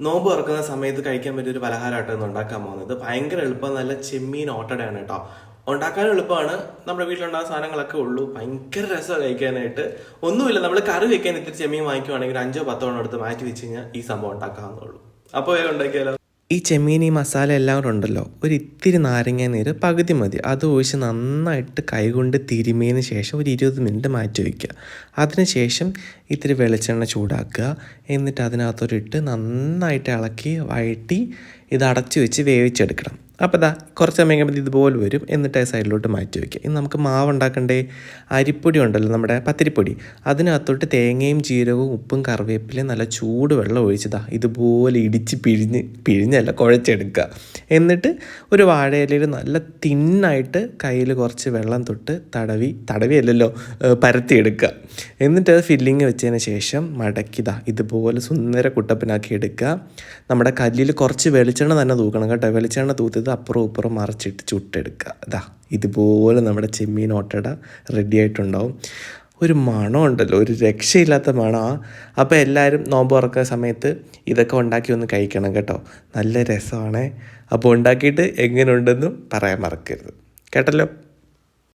നോമ്പ് തുറക്കുന്ന സമയത്ത് കഴിക്കാൻ പറ്റിയ ഒരു ഉണ്ടാക്കാൻ പോകുന്നത്. ഭയങ്കര എളുപ്പം നല്ല ചെമ്മീൻ ഓട്ടടയാണ് കേട്ടോ. ഉണ്ടാക്കാൻ എളുപ്പമാണ്. നമ്മുടെ വീട്ടിലുണ്ടാകുന്ന സാധനങ്ങളൊക്കെ ഉള്ളൂ. ഭയങ്കര രസമാണ് കഴിക്കാനായിട്ട്. ഒന്നുമില്ല നമ്മൾ കറി വെക്കാൻ ഇത്തിരി ചെമ്മീൻ വാങ്ങിക്കുവാണെങ്കിൽ അഞ്ചോ പത്തോ എണ്ണം എടുത്ത് മാറ്റി വെച്ച് കഴിഞ്ഞാൽ ഈ സംഭവം ഉണ്ടാക്കാവുന്നുള്ളൂ അപ്പോൾ ഉണ്ടാക്കിയാലോ? ഈ ചെമ്മീൻ ഈ മസാല എല്ലാം കൂടെ ഉണ്ടല്ലോ. ഒരു ഇത്തിരി നാരങ്ങ നീര് പകുതി മതി. അത് ഒഴിച്ച് നന്നായിട്ട് കൈകൊണ്ട് തിരുമിയതിന് ശേഷം ഒരു ഇരുപത് മിനിറ്റ് മാറ്റി വയ്ക്കുക. അതിനുശേഷം ഇത്തിരി വെളിച്ചെണ്ണ ചൂടാക്കുക. എന്നിട്ട് അതിനകത്തോട്ടിട്ട് നന്നായിട്ട് ഇളക്കി വഴറ്റി ഇത് അടച്ചു വെച്ച് വേവിച്ചെടുക്കണം. അപ്പോൾ ദാ കുറച്ച് സമയം കഴിയുമ്പോൾ ഇതുപോലെ വരും. എന്നിട്ട് സൈഡിലോട്ട് മാറ്റി വയ്ക്കുക. ഇനി നമുക്ക് മാവ് ഉണ്ടാക്കണ്ടേ അരിപ്പൊടി ഉണ്ടല്ലോ നമ്മുടെ പത്തിരിപ്പൊടി. അതിനകത്തോട്ട് തേങ്ങയും ജീരകവും ഉപ്പും കറിവേപ്പിലയും നല്ല ചൂട് വെള്ളം ഒഴിച്ചതാ ഇതുപോലെ ഇടിച്ച് പിഴിഞ്ഞ് പിഴിഞ്ഞല്ല കുഴച്ചെടുക്കുക. എന്നിട്ട് ഒരു വാഴയിലയിൽ നല്ല തിന്നായിട്ട് കയ്യിൽ കുറച്ച് വെള്ളം തൊട്ട് തടവി തടവി അല്ലല്ലോ ഏഹ് പരത്തിയെടുക്കുക. എന്നിട്ട് അത് ഫില്ലിങ് വെച്ചതിന് ശേഷം മടക്കിതാ ഇതുപോലെ സുന്ദര കുട്ടപ്പനാക്കി എടുക്കുക. നമ്മുടെ കല്ലിൽ കുറച്ച് വെളിച്ചെണ്ണ തന്നെ തൂക്കണം കേട്ടോ. വെളിച്ചെണ്ണ തൂത്തത് അപ്പുറം ഇപ്പുറം മറിച്ചിട്ട് ചുട്ടെടുക്കുക. ഇതാ ഇതുപോലെ നമ്മുടെ ചെമ്മീൻ ഓട്ടട റെഡി ആയിട്ടുണ്ടാവും. ഒരു മണമുണ്ടല്ലോ ഒരു രക്ഷയില്ലാത്ത മണമാണ് അപ്പോൾ എല്ലാവരും നോമ്പ് തുറക്കുന്ന സമയത്ത് ഇതൊക്കെ ഉണ്ടാക്കി ഒന്ന് കഴിക്കണം കേട്ടോ. നല്ല രസമാണേ. അപ്പോൾ ഉണ്ടാക്കിയിട്ട് എങ്ങനെയുണ്ടെന്നും പറയാൻ മറക്കരുത്. കേട്ടല്ലോ?